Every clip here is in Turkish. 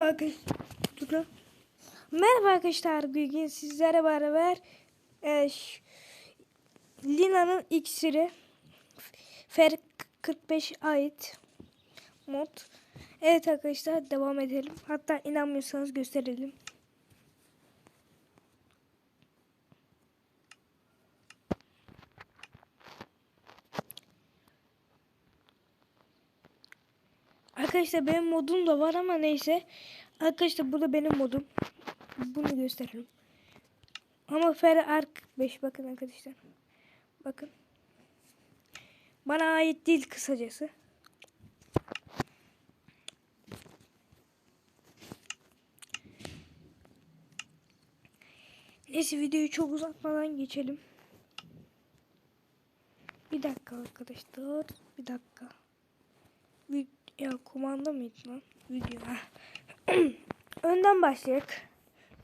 Arkadaşlar. Merhaba arkadaşlar. Bugün sizlere beraber e, Lina'nın iksiri Fer 45 ait mod. Evet arkadaşlar devam edelim. Hatta inanmıyorsanız gösterelim. Arkadaşlar benim modum da var ama neyse. Arkadaşlar bu da benim modum. Bunu gösterelim. Ama Ferrari Arc 5 bakın arkadaşlar. Bakın. Bana ait değil kısacası. Neyse videoyu çok uzatmadan geçelim. Bir dakika arkadaşlar. Bir dakika. Vid- ya kumanda mıydı lan? Video. ha. Önden başlayalım.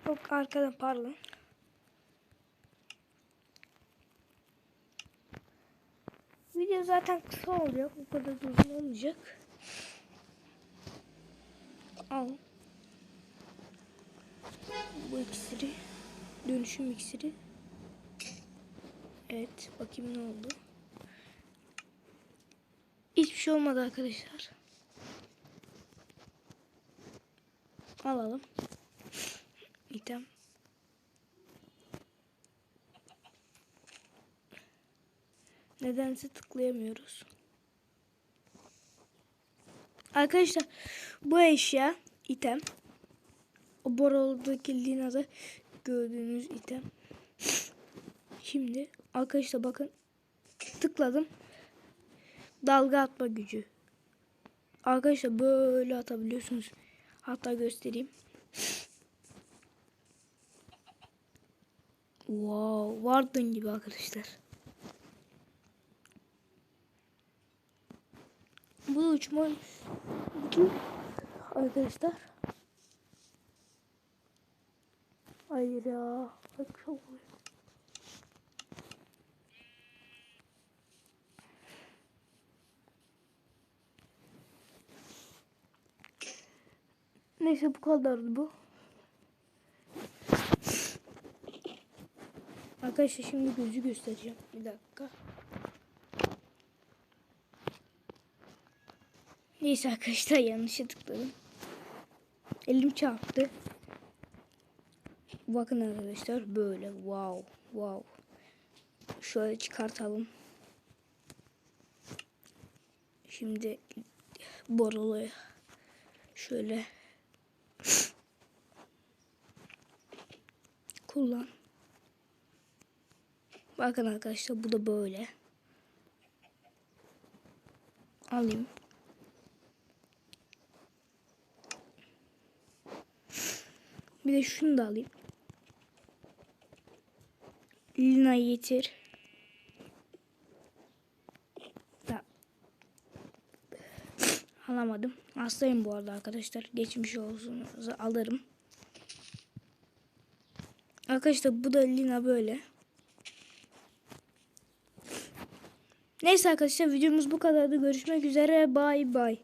Yok arkadan pardon. Video zaten kısa olacak. O kadar da uzun olmayacak. Al. Bu iksiri. Dönüşüm iksiri. Evet. Bakayım ne oldu. Hiçbir şey olmadı arkadaşlar. Alalım. İtem. Nedense tıklayamıyoruz. Arkadaşlar bu eşya item. O Borol'daki Lina'da gördüğünüz item. Şimdi arkadaşlar bakın tıkladım. Dalga atma gücü. Arkadaşlar böyle atabiliyorsunuz. Hatta göstereyim. Wow, Warden gibi arkadaşlar. Bu uçma arkadaşlar. Hayır ya. Bak çok Neyse bu kadardı bu. Arkadaşlar şimdi gözü göstereceğim. Bir dakika. Neyse arkadaşlar yanlışa tıkladım. Elim çarptı. Bakın arkadaşlar böyle wow wow. Şöyle çıkartalım. Şimdi boruluyor. Şöyle kullan. Bakın arkadaşlar bu da böyle. Alayım. Bir de şunu da alayım. Lina'yı getir. Da. Alamadım. Hastayım bu arada arkadaşlar. Geçmiş olsun. Alırım. Arkadaşlar bu da Lina böyle. Neyse arkadaşlar videomuz bu kadardı. Görüşmek üzere. Bay bay.